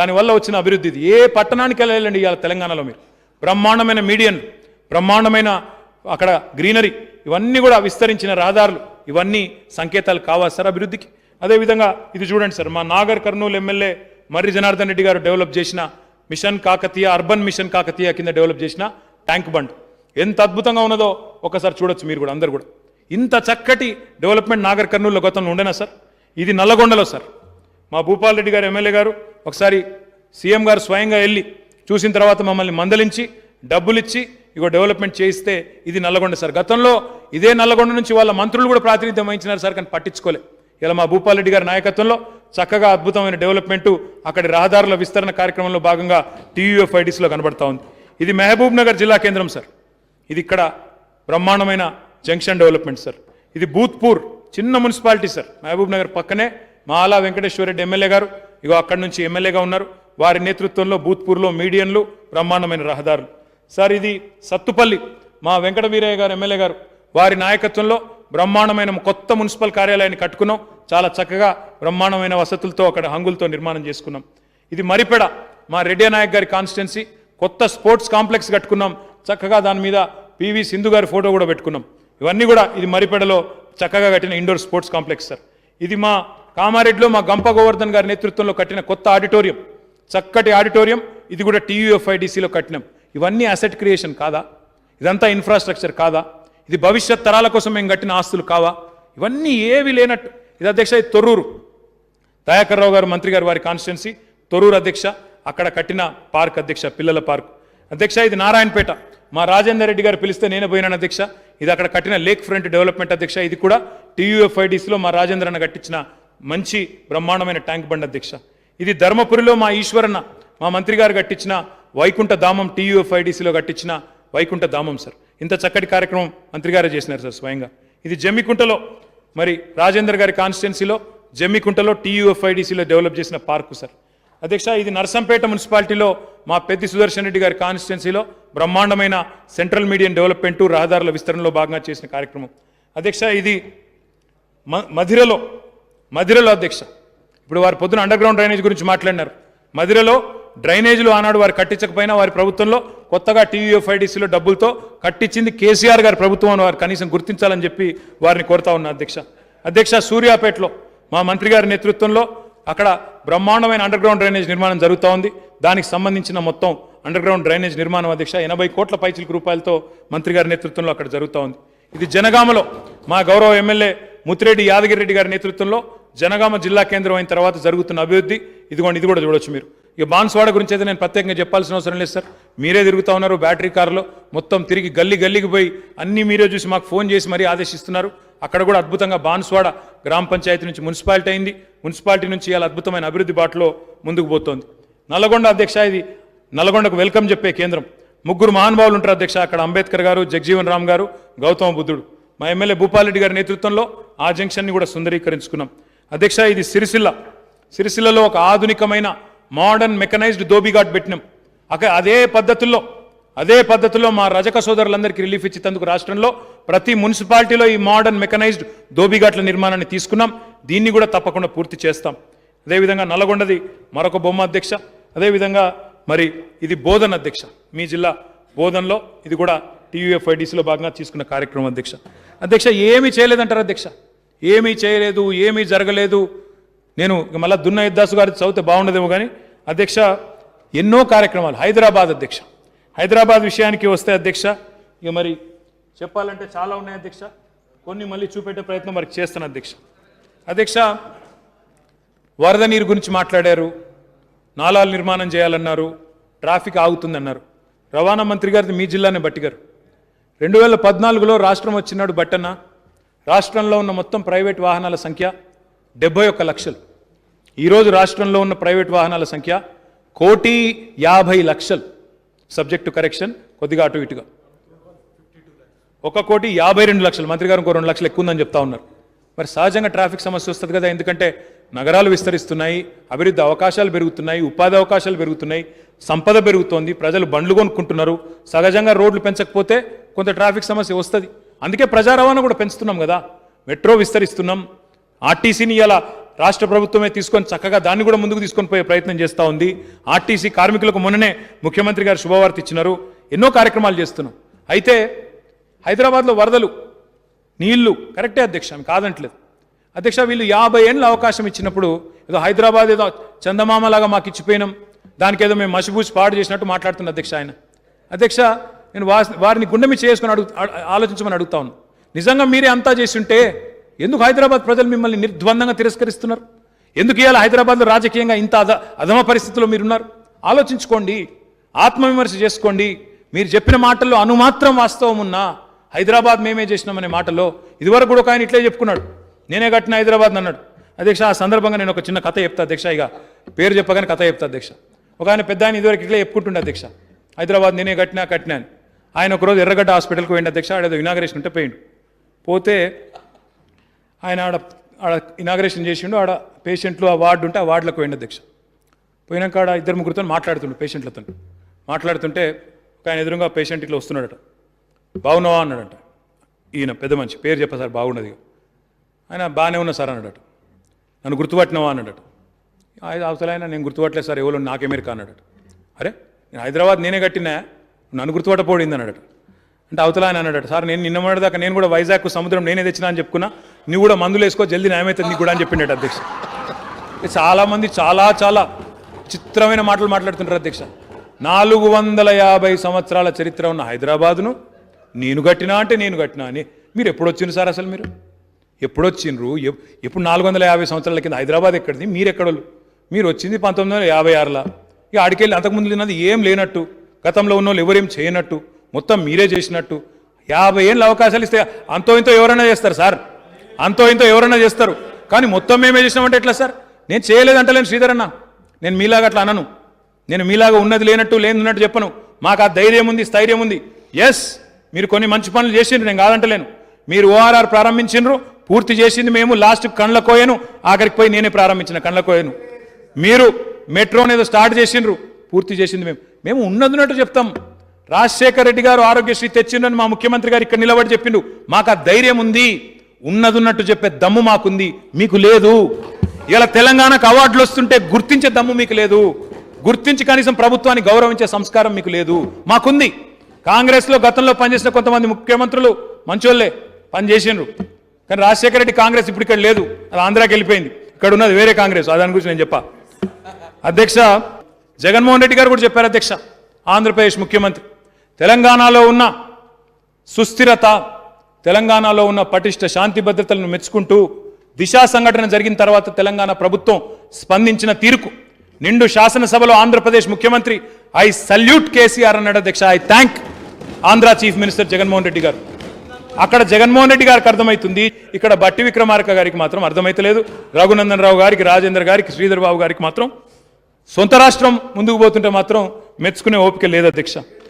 దానివల్ల వచ్చిన అభివృద్ధి ఇది. ఏ పట్టణానికి వెళ్ళాలండి ఇవాళ తెలంగాణలో మీరు. బ్రహ్మాండమైన మీడియన్ బ్రహ్మాండమైన అక్కడ గ్రీనరీ ఇవన్నీ కూడా విస్తరించిన రహదారులు ఇవన్నీ సంకేతాలు కావాలి సార్ అభివృద్ధికి. అదేవిధంగా ఇది చూడండి సార్ మా నాగర్ కర్నూలు ఎమ్మెల్యే మర్రి జనార్దన్ రెడ్డి గారు డెవలప్ చేసిన mission Kakatiya urban mission Kakatiya కింద డెవలప్ చేసిన ట్యాంక్ బండ్. ఎంత అద్భుతంగా ఉన్నదో ఒకసారి చూడొచ్చు మీరు కూడా అందరు కూడా. ఇంత చక్కటి డెవలప్మెంట్ నాగర్ కర్నూలులో గతంలో ఉండేనా సార్? ఇది నల్లగొండలో సార్. మా భూపాల్ రెడ్డి గారు ఎమ్మెల్యే గారు ఒకసారి సీఎం గారు స్వయంగా వెళ్ళి చూసిన తర్వాత మమ్మల్ని మందలించి డబ్బులిచ్చి ఇగో డెవలప్మెంట్ చేయిస్తే ఇది నల్లగొండ సార్. గతంలో ఇదే నల్లగొండ నుంచి వాళ్ళ మంత్రులు కూడా ప్రాతినిధ్యం వహించినారు సార్ కానీ పట్టించుకోలే. ఇలా మా భూపాలరెడ్డి గారి నాయకత్వంలో చక్కగా అద్భుతమైన డెవలప్మెంట్ అక్కడి రహదారుల విస్తరణ కార్యక్రమంలో భాగంగా టీయూఎఫ్ఐడిస్లో కనబడతా ఉంది. ఇది మహబూబ్ నగర్ జిల్లా కేంద్రం సార్. ఇది ఇక్కడ బ్రహ్మాండమైన జంక్షన్ డెవలప్మెంట్ సార్. ఇది భూత్పూర్ చిన్న మున్సిపాలిటీ సార్. మహబూబ్ నగర్ పక్కనే మాలా వెంకటేశ్వర రెడ్డి ఎమ్మెల్యే గారు ఇగో అక్కడి నుంచి ఎమ్మెల్యేగా ఉన్నారు. వారి నేతృత్వంలో భూత్పూర్లో మీడియన్లు బ్రహ్మాండమైన రహదారులు. సార్ ఇది సత్తుపల్లి. మా వెంకట వీరయ్య గారు ఎమ్మెల్యే గారు వారి నాయకత్వంలో బ్రహ్మాండమైన కొత్త మున్సిపల్ కార్యాలయాన్ని కట్టుకున్నాం. చాలా చక్కగా బ్రహ్మాండమైన వసతులతో అక్కడ హంగులతో నిర్మాణం చేసుకున్నాం. ఇది మరిపెడ మా రెడ్డి నాయక్ గారి కాన్స్టిట్యున్సీ. కొత్త స్పోర్ట్స్ కాంప్లెక్స్ కట్టుకున్నాం. చక్కగా దాని మీద పివి సింధు గారి ఫోటో కూడా పెట్టుకున్నాం. ఇవన్నీ కూడా ఇది మరిపెడలో చక్కగా కట్టిన ఇండోర్ స్పోర్ట్స్ కాంప్లెక్స్ సార్. ఇది మా కామారెడ్డిలో మా గంప గోవర్ధన్ గారి నేతృత్వంలో కట్టిన కొత్త ఆడిటోరియం. చక్కటి ఆడిటోరియం. ఇది కూడా టీయూఎఫ్ఐడిసిలో కట్టినాం. ఇవన్నీ అసెట్ క్రియేషన్ కాదా? ఇదంతా ఇన్ఫ్రాస్ట్రక్చర్ కాదా? ఇది భవిష్యత్ తరాల కోసం మేము కట్టిన ఆస్తులు కావా? ఇవన్నీ ఏవి లేనట్టు. ఇది అధ్యక్ష ఇది తొర్రూరు. దయాకర్ రావు గారు మంత్రి గారు వారి కాన్స్టిట్యున్సీ తొర్రూరు అధ్యక్ష అక్కడ కట్టిన పార్క్ అధ్యక్ష పిల్లల పార్క్. అధ్యక్ష ఇది నారాయణపేట. మా రాజేందర్ రెడ్డి గారు పిలిస్తే నేనే పోయినాను అధ్యక్ష. ఇది అక్కడ కట్టిన లేక్ ఫ్రంట్ డెవలప్మెంట్ అధ్యక్ష. ఇది కూడా టీయూఎఫ్ఐడిసిలో మా రాజేంద్ర అన్న కట్టించిన మంచి బ్రహ్మాండమైన ట్యాంక్ బండ్ అధ్యక్ష. ఇది ధర్మపురిలో మా ఈశ్వరన్న మా మంత్రి గారు కట్టించిన వైకుంఠ ధామం టీయూఎఫ్ఐడిసిలో కట్టించిన వైకుంఠ ధామం సార్. ఇంత చక్కటి కార్యక్రమం మంత్రి గారే చేసినారు సార్ స్వయంగా. ఇది జమ్మికుంటలో మరి రాజేందర్ గారి కాన్స్టిట్యున్సీలో జమ్మికుంటలో టీయూఎఫ్ఐడిసిలో డెవలప్ చేసిన పార్కు సార్. అధ్యక్ష ఇది నర్సంపేట మున్సిపాలిటీలో మా పెద్ది సుదర్శన్ రెడ్డి గారి కాన్స్టిట్యున్సీలో బ్రహ్మాండమైన సెంట్రల్ మీడియం డెవలప్మెంటు రహదారుల విస్తరణలో భాగంగా చేసిన కార్యక్రమం. అధ్యక్ష ఇది మ- మధిరలో మధిరలో అధ్యక్ష. ఇప్పుడు వారు పొద్దున అండర్ గ్రౌండ్ డ్రైనేజ్ గురించి మాట్లాడినారు. మధిరలో డ్రైనేజీలు ఆనాడు వారు కట్టించకపోయినా వారి ప్రభుత్వంలో కొత్తగా టీయూఎఫ్ఐడిసిలో డబ్బులతో కట్టించింది కేసీఆర్ గారి ప్రభుత్వం అని వారు కనీసం గుర్తించాలని చెప్పి వారిని కోరుతా ఉన్నా అధ్యక్ష. అధ్యక్ష సూర్యాపేటలో మా మంత్రి గారి నేతృత్వంలో అక్కడ బ్రహ్మాండమైన అండర్ గ్రౌండ్ డ్రైనేజ్ నిర్మాణం జరుగుతూ ఉంది. దానికి సంబంధించిన మొత్తం అండర్ గ్రౌండ్ డ్రైనేజ్ నిర్మాణం అధ్యక్ష ఎనభై కోట్ల పైచిలకు రూపాయలతో మంత్రి గారి నేతృత్వంలో అక్కడ జరుగుతూ ఉంది. ఇది జనగామలో మా గౌరవ ఎమ్మెల్యే ముత్తిరెడ్డి యాదగిరెడ్డి గారి నేతృత్వంలో జనగామ జిల్లా కేంద్రం అయిన తర్వాత జరుగుతున్న అభివృద్ధి. ఇదిగోండి ఇది కూడా చూడొచ్చు మీరు. ఇక బాన్స్వాడ గురించి అయితే నేను ప్రత్యేకంగా చెప్పాల్సిన అవసరం లేదు సార్. మీరే తిరుగుతా ఉన్నారు బ్యాటరీ కారులో. మొత్తం తిరిగి గల్లీ గల్లీకి పోయి అన్నీ మీరే చూసి మాకు ఫోన్ చేసి మరీ ఆదేశిస్తున్నారు. అక్కడ కూడా అద్భుతంగా బాన్స్వాడ గ్రామ పంచాయతీ నుంచి మున్సిపాలిటీ అయింది. మున్సిపాలిటీ నుంచి ఇలా అద్భుతమైన అభివృద్ధి బాటలో ముందుకు పోతోంది. నల్గొండ అధ్యక్ష ఇది నల్గొండకు వెల్కమ్ చెప్పే కేంద్రం. ముగ్గురు మహానుభావులు ఉంటారు అధ్యక్ష అక్కడ అంబేద్కర్ గారు జగజీవన్ రామ్ గారు గౌతమ బుద్ధుడు. మా ఎమ్మెల్యే భూపాలరెడ్డి గారి నేతృత్వంలో ఆ జంక్షన్ని కూడా సుందరీకరించుకున్నాం. అధ్యక్ష ఇది సిరిసిల్ల. సిరిసిల్లలో ఒక ఆధునికమైన మోడర్న్ మెకనైజ్డ్ దోబిఘాట్ పెట్టినాం. అక్కడ అదే పద్ధతుల్లో అదే పద్ధతిలో మా రజక సోదరులందరికీ రిలీఫ్ ఇచ్చేందుకు రాష్ట్రంలో ప్రతి మున్సిపాలిటీలో ఈ మోడర్న్ మెకనైజ్డ్ దోబిఘాట్ల నిర్మాణాన్ని తీసుకున్నాం. దీన్ని కూడా తప్పకుండా పూర్తి చేస్తాం. అదేవిధంగా నల్లగొండది మరొక బొమ్మ అధ్యక్ష. అదేవిధంగా మరి ఇది బోధన్ అధ్యక్ష. మీ జిల్లా బోధన్లో ఇది కూడా టీయూఎఫ్ఐడిసిలో భాగంగా తీసుకున్న కార్యక్రమం అధ్యక్ష. అధ్యక్ష ఏమీ చేయలేదంటారు అధ్యక్ష? ఏమీ చేయలేదు ఏమీ జరగలేదు. నేను ఇక దున్న యుద్ధాసు గారి చదివితే బాగుండదేమో కానీ అధ్యక్ష ఎన్నో కార్యక్రమాలు. హైదరాబాద్ అధ్యక్ష. హైదరాబాద్ విషయానికి వస్తే అధ్యక్ష ఇక మరి చెప్పాలంటే చాలా ఉన్నాయి అధ్యక్ష. కొన్ని మళ్ళీ చూపెట్టే ప్రయత్నం మరి చేస్తాను అధ్యక్ష. అధ్యక్ష వరద నీరు గురించి మాట్లాడారు. నాలాలు నిర్మాణం చేయాలన్నారు. ట్రాఫిక్ ఆగుతుందన్నారు. రవాణా మంత్రి గారిది మీ జిల్లానే బట్టిగారు. రెండు వేల పద్నాలుగులో రాష్ట్రం వచ్చినాడు బట్టన్న. రాష్ట్రంలో ఉన్న మొత్తం ప్రైవేట్ వాహనాల సంఖ్య డెబ్బై ఒక్క లక్షలు. ఈరోజు రాష్ట్రంలో ఉన్న ప్రైవేట్ వాహనాల సంఖ్య కోటి యాభై లక్షలు. సబ్జెక్టు కరెక్షన్ కొద్దిగా అటు ఇటుగా. ఒక కోటి యాభై రెండు లక్షలు. మంత్రి గారు ఇంకో రెండు లక్షలు ఎక్కువ ఉందని చెప్తా ఉన్నారు. మరి సహజంగా ట్రాఫిక్ సమస్య వస్తుంది కదా ఎందుకంటే నగరాలు విస్తరిస్తున్నాయి అభివృద్ధి అవకాశాలు పెరుగుతున్నాయి ఉపాధి అవకాశాలు పెరుగుతున్నాయి సంపద పెరుగుతోంది ప్రజలు బండ్లు కొనుక్కుంటున్నారు. సహజంగా రోడ్లు పెంచకపోతే కొంత ట్రాఫిక్ సమస్య వస్తుంది. అందుకే ప్రజా రవాణా కూడా పెంచుతున్నాం కదా. మెట్రో విస్తరిస్తున్నాం. ఆర్టీసీని ఇలా రాష్ట్ర ప్రభుత్వమే తీసుకొని చక్కగా దాన్ని కూడా ముందుకు తీసుకొని పోయే ప్రయత్నం చేస్తూ ఉంది. ఆర్టీసీ కార్మికులకు మొన్ననే ముఖ్యమంత్రి గారు శుభవార్త ఇచ్చినారు. ఎన్నో కార్యక్రమాలు చేస్తున్నాం. అయితే హైదరాబాద్లో వరదలు నీళ్ళు కరెక్టే అధ్యక్ష కాదంటలేదు. అధ్యక్ష వీళ్ళు యాభై ఏళ్ళ అవకాశం ఇచ్చినప్పుడు ఏదో హైదరాబాద్ ఏదో చందమామలాగా మాకు ఇచ్చిపోయినాం. దానికి ఏదో మేము మసిబూసి పాడు చేసినట్టు మాట్లాడుతున్న అధ్యక్ష ఆయన. అధ్యక్ష నేను వారిని గుండె చేసుకుని అడుగు ఆలోచించమని అడుగుతా ఉన్నాను నిజంగా మీరే అంతా చేసి ఉంటే ఎందుకు హైదరాబాద్ ప్రజలు మిమ్మల్ని నిర్ద్వందంగా తిరస్కరిస్తున్నారు? ఎందుకు ఇవాళ హైదరాబాద్లో రాజకీయంగా ఇంత అధ అధమ పరిస్థితుల్లో మీరున్నారు? ఆలోచించుకోండి ఆత్మవిమర్శ చేసుకోండి. మీరు చెప్పిన మాటల్లో అనుమాత్రం వాస్తవం ఉన్నా హైదరాబాద్ మేమే చేసినామనే మాటలో ఇదివరకు కూడా ఒక ఆయన ఇట్లే చెప్పుకున్నాడు. నేనే కట్టిన హైదరాబాద్ అన్నాడు. అధ్యక్ష ఆ సందర్భంగా నేను ఒక చిన్న కథ చెప్తా అధ్యక్ష ఇక. పేరు చెప్పగానే కథ చెప్తా అధ్యక్ష. ఒక ఆయన పెద్ద ఆయన ఇదివరకు ఇట్లే చెప్పుకుంటుండే అధ్యక్ష. హైదరాబాద్ నేనే కట్టినా కట్టినా అని. ఆయన ఒకరోజు ఎర్రగడ్డ హాస్పిటల్కి పోయిండు అధ్యక్ష. ఆడేదో ఇనాగరేషన్ ఉంటే పోయిండు. పోతే ఆయన ఆడ ఆడ ఇనాగరేషన్ చేసిండు. ఆడ పేషెంట్లు ఆ వార్డు ఉంటే ఆ వార్డులకు పోయిండు అధ్యక్ష. పోయినాక ఆడ ఇద్దరు ముగ్గురితో మాట్లాడుతుండు పేషెంట్లతో మాట్లాడుతుంటే ఒక ఆయన ఎదురుగా పేషెంట్ ఇట్లా వస్తున్నాడట. బాగున్నావా అన్నాడట. ఈయన పెద్ద మనిషి. పేరు చెప్ప సార్ బాగున్నది ఆయన బాగానే ఉన్నా సార్ అన్నాడట. నన్ను గుర్తుపట్టినావా? అన్నాడట. ఆయన ఆయన నేను గుర్తుపట్టలేదు సార్ ఎవరు? నాకెమెరికా అన్నాడట. అరే నేను హైదరాబాద్ నేనే కట్టినా? నన్ను గుర్తుపట్టపోడింది అన్నాడట. అంటే అవతల ఆయన అన్నాడు సార్ నేను నిన్న దాకా నేను కూడా వైజాగ్ సముద్రం నేనే తెచ్చినా అని చెప్పుకున్నా నువ్వు కూడా మందులు వేసుకో జల్దీ న్యాయమైతుంది నీకు కూడా అని చెప్పిండట అధ్యక్ష. చాలామంది చాలా చాలా చిత్రమైన మాటలు మాట్లాడుతుంటారు అధ్యక్ష. నాలుగు వందల యాభై సంవత్సరాల చరిత్ర ఉన్న హైదరాబాదును నేను కట్టినా అంటే నేను కట్టినా అని. మీరు ఎప్పుడు వచ్చిండ్రు సార్ అసలు మీరు? ఎప్పుడు వచ్చిండ్రు? ఎప్పుడు నాలుగు వందల యాభై సంవత్సరాల కింద హైదరాబాద్ ఎక్కడిది? మీరు ఎక్కడోళ్ళు? మీరు వచ్చింది పంతొమ్మిది వందల యాభై ఆరులో? ఇక ఆడికెళ్ళి అంతకుముందు తిన్నది ఏం లేనట్టు. గతంలో ఉన్న వాళ్ళు ఎవరేం చేయనట్టు మొత్తం మీరే చేసినట్టు యాభై ఏళ్ళు అవకాశాలు ఇస్తే అంతో ఇంతో ఎవరైనా చేస్తారు సార్. అంతో ఇంతో ఎవరైనా చేస్తారు. కానీ మొత్తం మేమే చేసినామంటే ఎట్లా సార్? నేను చేయలేదంటలేను శ్రీధర్ అన్న. నేను మీలాగా అట్లా అనను. నేను మీలాగా ఉన్నది లేనట్టు లేనున్నట్టు చెప్పను. మాకు ఆ ధైర్యం ఉంది స్థైర్యం ఉంది. ఎస్ మీరు కొన్ని మంచి పనులు చేసిండ్రు నేను కాదంటలేను. మీరు ఓఆర్ఆర్ ప్రారంభించిండ్రు పూర్తి చేసింది మేము లాస్ట్ కండ్ల కోయను ఆఖరికి పోయి నేనే ప్రారంభించిన కండ్ల కోయను. మీరు మెట్రో అనేది స్టార్ట్ చేసిండ్రు. పూర్తి చేసింది మేము. మేము ఉన్నదిన్నట్టు చెప్తాం. రాజశేఖర రెడ్డి గారు ఆరోగ్యశ్రీ తెచ్చిండని మా ముఖ్యమంత్రి గారు ఇక్కడ నిలబడి చెప్పిండు. మాకు ఆ ధైర్యం ఉంది. ఉన్నదున్నట్టు చెప్పే దమ్ము మాకుంది. మీకు లేదు. ఇలా తెలంగాణకు అవార్డులు వస్తుంటే గుర్తించే దమ్ము మీకు లేదు. గుర్తించి కనీసం ప్రభుత్వాన్ని గౌరవించే సంస్కారం మీకు లేదు. మాకుంది. కాంగ్రెస్లో గతంలో పనిచేసిన కొంతమంది ముఖ్యమంత్రులు మంచోళ్ళే పనిచేసిండ్రు. కానీ రాజశేఖర రెడ్డి కాంగ్రెస్ ఇప్పుడు ఇక్కడ లేదు. అది ఆంధ్రాకి వెళ్ళిపోయింది. ఇక్కడ ఉన్నది వేరే కాంగ్రెస్. దాని గురించి నేను చెప్పా. అధ్యక్ష జగన్మోహన్ రెడ్డి గారు కూడా చెప్పారు అధ్యక్ష ఆంధ్రప్రదేశ్ ముఖ్యమంత్రి. తెలంగాణలో ఉన్న సుస్థిరత తెలంగాణలో ఉన్న పటిష్ట శాంతి భద్రతలను మెచ్చుకుంటూ దిశా సంఘటన జరిగిన తర్వాత తెలంగాణ ప్రభుత్వం స్పందించిన తీరుకు నిండు శాసనసభలో ఆంధ్రప్రదేశ్ ముఖ్యమంత్రి ఐ సల్యూట్ కేసీఆర్ అన్నాడు అధ్యక్ష. I thank Andhra chief minister Jaganmohan Reddy గారు. అక్కడ జగన్మోహన్ రెడ్డి గారికి అర్థమవుతుంది ఇక్కడ బట్టి విక్రమార్క గారికి మాత్రం అర్థమైతలేదు. రఘునందన్ రావు గారికి రాజేంద్ర గారికి శ్రీధర్ బాబు గారికి మాత్రం సొంత రాష్ట్రం ముందుకు పోతుంటే మాత్రం మెచ్చుకునే ఓపిక లేదు అధ్యక్ష.